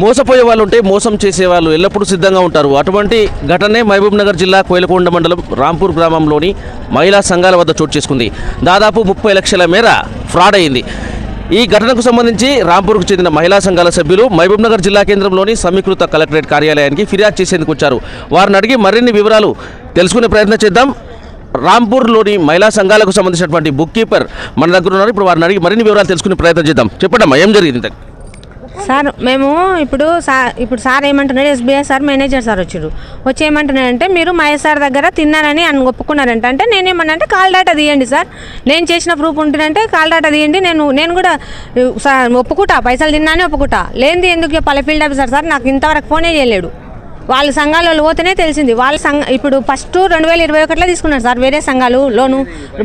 మోసపోయే వాళ్ళు ఉంటే మోసం చేసే వాళ్ళు ఎల్లప్పుడూ సిద్ధంగా ఉంటారు. అటువంటి ఘటనే మహబూబ్ నగర్ జిల్లా కోయిలకొండ మండలం రాంపూర్ గ్రామంలోని మహిళా సంఘాల వద్ద చోటు చేసుకుంది. దాదాపు ముప్పై లక్షల మేర ఫ్రాడ్ అయింది. ఈ ఘటనకు సంబంధించి రాంపూర్కు చెందిన మహిళా సంఘాల సభ్యులు మహబూబ్ నగర్ జిల్లా కేంద్రంలోని సమీకృత కలెక్టరేట్ కార్యాలయానికి ఫిర్యాదు చేసేందుకు వచ్చారు. వారిని అడిగి మరిన్ని వివరాలు తెలుసుకునే ప్రయత్నం చేద్దాం. రాంపూర్లోని మహిళా సంఘాలకు సంబంధించినటువంటి బుక్ కీపర్ మన దగ్గర ఉన్నారు. ఇప్పుడు వారిని అడిగి మరిన్ని వివరాలు తెలుసుకునే ప్రయత్నం చేద్దాం. చెప్పండి అమ్మా ఏం జరిగింది ఇంతకు? సార్ మేము ఇప్పుడు సార్ ఇప్పుడు సార్ ఏమంటున్నాడు ఎస్బీఐ సార్ మేనేజర్ సార్ వచ్చారు. వచ్చి ఏమంటున్నాడంటే మీరు మహేష్ సార్ దగ్గర తిన్నారని అని ఒప్పుకున్నారంట. అంటే నేనేమన్నా అంటే కాల్ డేటా తీయండి సార్. నేను చేసిన ప్రూఫ్ ఉంటుందంటే కాల్ డేటా తీయండి. నేను నేను కూడా సార్ ఒప్పుకుంటా. పైసలు తిన్నానే ఒప్పుకుంటా. లేనిది ఎందుకు చెప్పాలి? ఫీల్డ్ ఆఫీసర్ సార్ నాకు ఇంతవరకు ఫోనే చేయలేడు. వాళ్ళ సంఘాల వాళ్ళు పోతేనే తెలిసింది. వాళ్ళ సంఘ ఇప్పుడు ఫస్ట్ రెండు వేల ఇరవై ఒకటిలో తీసుకున్నారు సార్. వేరే సంఘాలు లోను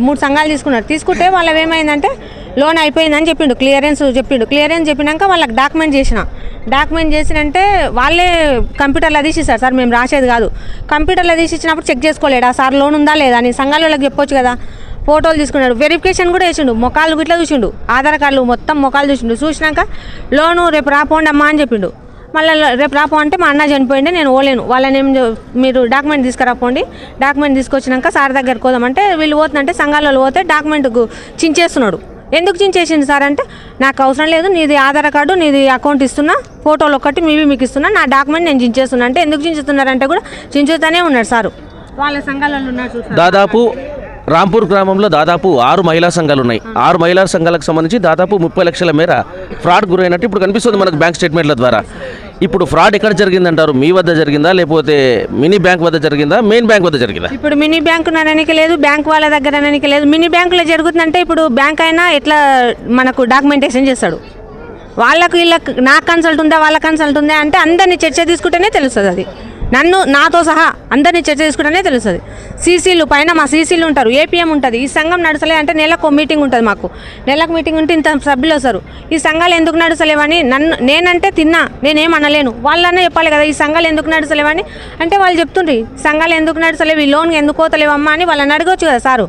మూడు సంఘాలు తీసుకున్నారు. తీసుకుంటే వాళ్ళవి ఏమైందంటే లోన్ అయిపోయిందని చెప్పిండు క్లియరెన్స్ చెప్పిండు. క్లియరెన్స్ చెప్పినాక వాళ్ళకి డాక్యుమెంట్ చేసిన. డాక్యుమెంట్ చేసినంటే వాళ్ళే కంప్యూటర్లో తీసిస్తారు. సార్ మేము రాసేది కాదు. కంప్యూటర్లో తీసి ఇచ్చినప్పుడు చెక్ చేసుకోలేడా? సార్ లోన్ ఉందా లేదా? అని సంఘాల వాళ్ళకి చెప్పొచ్చు కదా. ఫోటోలు తీసుకున్నాడు. వెరిఫికేషన్ కూడా వేసిండు. మొక్కలు ఇట్లా చూసిండు. ఆధార్ కార్డులు మొత్తం మొక్కలు చూసిండు. చూసినాక లోను రేపు రాపోండి అమ్మా అని చెప్పిండు. మళ్ళీ రేపు రాపో అంటే మా అన్న చనిపోయింది నేను ఓలేను వాళ్ళని ఏం మీరు డాక్యుమెంట్ తీసుకురాపోండి. డాక్యుమెంట్ తీసుకొచ్చినాక సార్ దగ్గరికి పోదామంటే వీళ్ళు పోతుందంటే సంఘాలలో పోతే డాక్యుమెంట్ చించేస్తున్నాడు. ఎందుకు చించేసింది సార్ అంటే నాకు అవసరం లేదు నీది ఆధార్ కార్డు నీది అకౌంట్ ఇస్తున్నా ఫోటోలు ఒక్కటి మీవి మీకు ఇస్తున్నా నా డాక్యుమెంట్ నేను చించేస్తున్నా అంటే ఎందుకు చించుతున్నారంటే కూడా చించుతూనే ఉన్నాడు సారు. వాళ్ళ సంఘాలలో ఉన్నారు చూసారా? దాదాపు రాంపూర్ గ్రామంలో దాదాపు ఆరు మహిళా సంఘాలు ఉన్నాయి. ఆరు మహిళా సంఘాలకు సంబంధించి దాదాపు ముప్పై లక్షల మేర ఫ్రాడ్ గురైనట్టు ఇప్పుడు కనిపిస్తుంది మనకు బ్యాంక్ స్టేట్మెంట్ల ద్వారా. ఇప్పుడు ఫ్రాడ్ ఎక్కడ జరిగిందంటారు? మీ వద్ద జరిగిందా? లేకపోతే మినీ బ్యాంక్ వద్ద జరిగిందా? మెయిన్ బ్యాంక్ వద్ద జరిగిందా? ఇప్పుడు మినీ బ్యాంక్ అనడానికి లేదు బ్యాంక్ వాళ్ళ దగ్గర అనడానికి లేదు. మినీ బ్యాంకులో జరుగుతుందంటే ఇప్పుడు బ్యాంక్ అయినా ఎట్లా మనకు డాక్యుమెంటేషన్ చేస్తాడు? వాళ్ళకు వీళ్ళకి నాకు కన్సల్ట్ ఉందా వాళ్ళ కన్సల్ట్ ఉందా అంటే అందరినీ చర్చ తీసుకుంటేనే తెలుస్తుంది అది. నన్ను నాతో సహా అందరినీ చర్చ తీసుకుంటేనే తెలుస్తుంది. సీసీలు పైన మా సీసీలు ఉంటారు ఏపీఎం ఉంటుంది. ఈ సంఘం నడసలే అంటే నెలకు మీటింగ్ ఉంటుంది మాకు. నెలకు మీటింగ్ ఉంటే ఇంత సభ్యులు వస్తారు. ఈ సంఘాలు ఎందుకు నడసలేవని నన్ను నేనంటే తిన్నా నేనేం అనలేను వాళ్ళనే చెప్పాలి కదా ఈ సంఘాలు ఎందుకు నడసలేవని అంటే వాళ్ళు చెప్తుండ్రి సంఘాలు ఎందుకు నడసలేవు ఈ లోన్ ఎందుకు పోతలేవమ్మా అని వాళ్ళని అడగవచ్చు కదా సారు.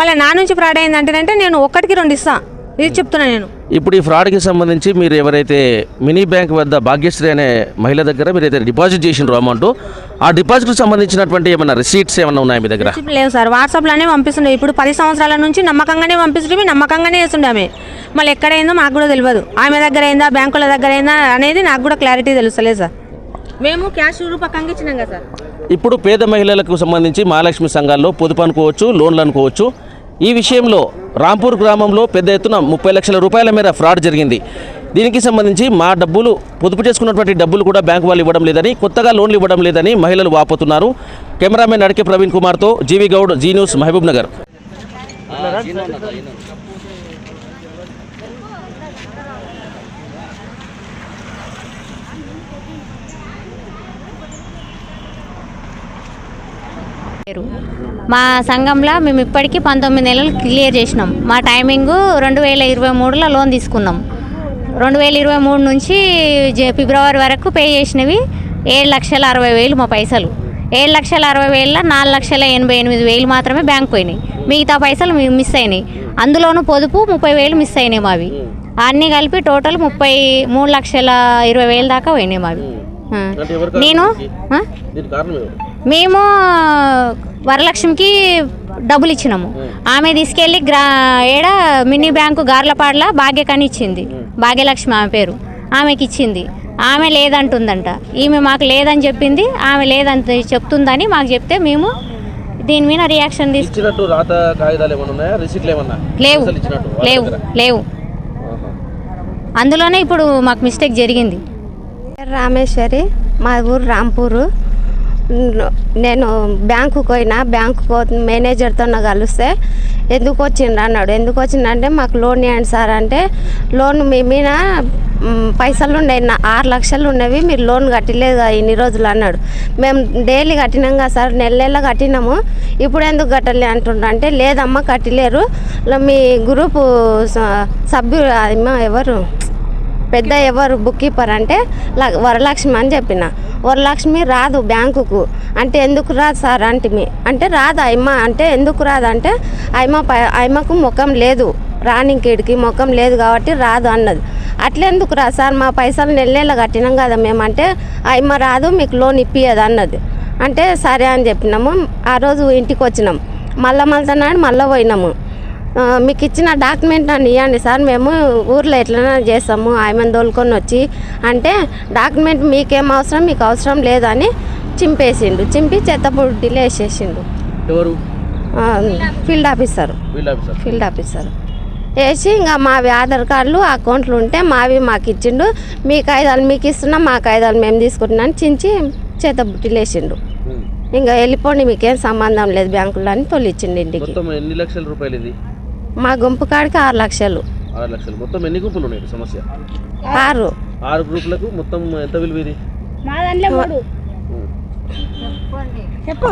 మళ్ళీ నా నుంచి ఫ్రాడ్ అయిందంటేనంటే నేను ఒక్కటికి రెండు ఇస్తాను ఇది చెప్తున్నా నేను. ఇప్పుడు ఈ ఫ్రాడ్కి సంబంధించి మీరు ఎవరైతే మినీ బ్యాంక్ వద్ద భాగ్యశ్రీ అనే మహిళ దగ్గర మీరు అయితే డిపాజిట్ చేసినారు అమౌంట్ ఆ డిపాజిట్కి సంబంధించినటువంటి ఏమైనా రిసీట్స్ ఏమైనా ఉన్నాయా మీ దగ్గర? లేవు సార్. వాట్సాప్లోనే పంపిస్తుండే. ఇప్పుడు పది సంవత్సరాల నుంచి నమ్మకంగానే పంపిస్తుండే. నమ్మకంగానే వేస్తుండే ఆమె. మళ్ళీ ఎక్కడైందో మాకు కూడా తెలియదు. ఆమె దగ్గర అయిందా బ్యాంకుల దగ్గర అయిందా అనేది నాకు కూడా క్లారిటీ తెలుస్తలేదు సార్. మేము క్యాష్ రూపకంగా ఇచ్చినాం కదా సార్. ఇప్పుడు పేద మహిళలకు సంబంధించి మహాలక్ష్మి సంఘాల్లో పొదుపు అనుకోవచ్చు లోన్లు అనుకోవచ్చు. ఈ విషయంలో రాంపూర్ గ్రామంలో పెద్ద ఎత్తున ముప్పై లక్షల రూపాయల మేర ఫ్రాడ్ జరిగింది. దీనికి సంబంధించి మా డబ్బులు పొదుపు చేసుకున్నటువంటి డబ్బులు కూడా బ్యాంకు వాళ్ళు ఇవ్వడం లేదని కొత్తగా లోన్లు ఇవ్వడం లేదని మహిళలు వాపోతున్నారు. కెమెరామెన్ అడికే ప్రవీణ్ కుమార్తో జీవి గౌడ్ జీ న్యూస్ మహబూబ్ నగర్. లేరు. మా సంఘంలో మేము ఇప్పటికీ పంతొమ్మిది నెలలు క్లియర్ చేసినాం. మా టైమింగ్ రెండు వేల ఇరవై మూడులో లోన్ తీసుకున్నాం. రెండు వేల ఇరవై మూడు నుంచి ఫిబ్రవరి వరకు పే చేసినవి ఏడు లక్షల అరవై వేలు మా పైసలు. ఏడు లక్షల అరవై వేలలో నాలుగు లక్షల ఎనభై ఎనిమిది వేలు మాత్రమే బ్యాంక్ పోయినాయి. మిగతా పైసలు మిస్ అయినాయి. అందులోనూ పొదుపు ముప్పై వేలు మిస్ అయినాయి మావి. అన్నీ కలిపి టోటల్ ముప్పై మూడు లక్షల ఇరవై వేలు దాకా పోయినాయి మావి. నేను? మేము వరలక్ష్మికి ఆమెకి ఇచ్చినాము. ఆమె తీసుకెళ్ళి గ్రా ఏడ మినీ బ్యాంకు గార్లపాడ్ల భాగ్యకని ఇచ్చింది. భాగ్యలక్ష్మి ఆమె పేరు. ఆమెకి ఇచ్చింది. ఆమె లేదంటుందంట. ఈమె మాకు లేదని చెప్పింది. ఆమె లేదంత చెప్తుందని మాకు చెప్తే మేము దీని మీద రియాక్షన్ రాత కాగితాలు రిసీట్లు ఏమన్నా? లేవు. లేవు. లేవు. అందులోనే ఇప్పుడు మాకు మిస్టేక్ జరిగింది. రామేశ్వరి మా ఊరు రాంపూరు. నేను బ్యాంకుకి పోయినా బ్యాంకు మేనేజర్తో నాకు కలిస్తే ఎందుకు వచ్చిండ్రు అన్నాడు. ఎందుకు వచ్చిండంటే మాకు లోన్ ఇవ్వండి సార్ అంటే లోన్ మీ మీద పైసలు ఉండేవి ఆరు లక్షలు ఉన్నవి మీరు లోన్ కట్టలేదు కదా ఇన్ని రోజులు అన్నాడు. మేము డైలీ కట్టినాం కదా సార్ నెల నెల కట్టినాము. ఇప్పుడు ఎందుకు కట్టలే అంటుండ్రు అంటే లేదమ్మా కట్టలేరు. మీ గ్రూపు స- సభ్యులు అమ్మ ఎవరు? పెద్ద ఎవరు బుక్ కీపర్ అంటే ల- వరలక్ష్మి అని చెప్పిన. వరలక్ష్మి రాదు బ్యాంకుకు. అంటే ఎందుకు రాదు సార్ అంటే అంటే రాదు అయ్యమ్మ అంటే ఎందుకు రాదు అంటే అయ్యమ్మ ప అయ్యమ్మకు ముఖం లేదు. రాణింకేడికి ముఖం లేదు కాబట్టి రాదు అన్నది. అట్లెందుకు రా సార్? మా పైసలు నెల నెల కట్టినాం కదా మేమంటే అయ్యమ్మ రాదు మీకు లోన్ ఇప్పియదు అన్నది. అంటే సరే అని చెప్పినాము. ఆ రోజు ఇంటికి వచ్చినాం మళ్ళా మళ్ళీ నాడు మళ్ళీ పోయినాము. మీకు ఇచ్చిన డాక్యుమెంట్ నన్ను ఇవ్వండి సార్. మేము ఊర్లో ఎట్లైనా చేస్తాము. ఆయమని తోలుకొని వచ్చి అంటే డాక్యుమెంట్ మీకేం అవసరం మీకు అవసరం లేదని చింపేసిండు. చింపి చెత్తపుడ్డిలో వేసేసిండు ఎవరు? ఫీల్డ్ ఆఫీసర్ ఫీల్డ్ ఆఫీసర్ వేసి ఇంకా మావి ఆధార్ కార్డులు అకౌంట్లు ఉంటే మావి మాకు ఇచ్చిండు. మీ కాగితాలు మీకు ఇస్తున్నాం మా కాగితాలు మేము తీసుకుంటున్నాం చించి చేతబుట్టిలు వేసిండు ఇంకా వెళ్ళిపోండి మీకేం సంబంధం లేదు బ్యాంకులో అని తొలిచ్చిండు ఇంటికి. ఎన్ని లక్షల రూపాయలు ఇది? మా గుంపు కాడికి ఆరు లక్షలు. ఆరు లక్షలు. మొత్తం ఎన్ని గుంపులు ఉన్నాయి? సమస్య. ఆరు. ఆరు గ్రూపులకు మొత్తం ఎంత విలువ ఇది? చెప్పు.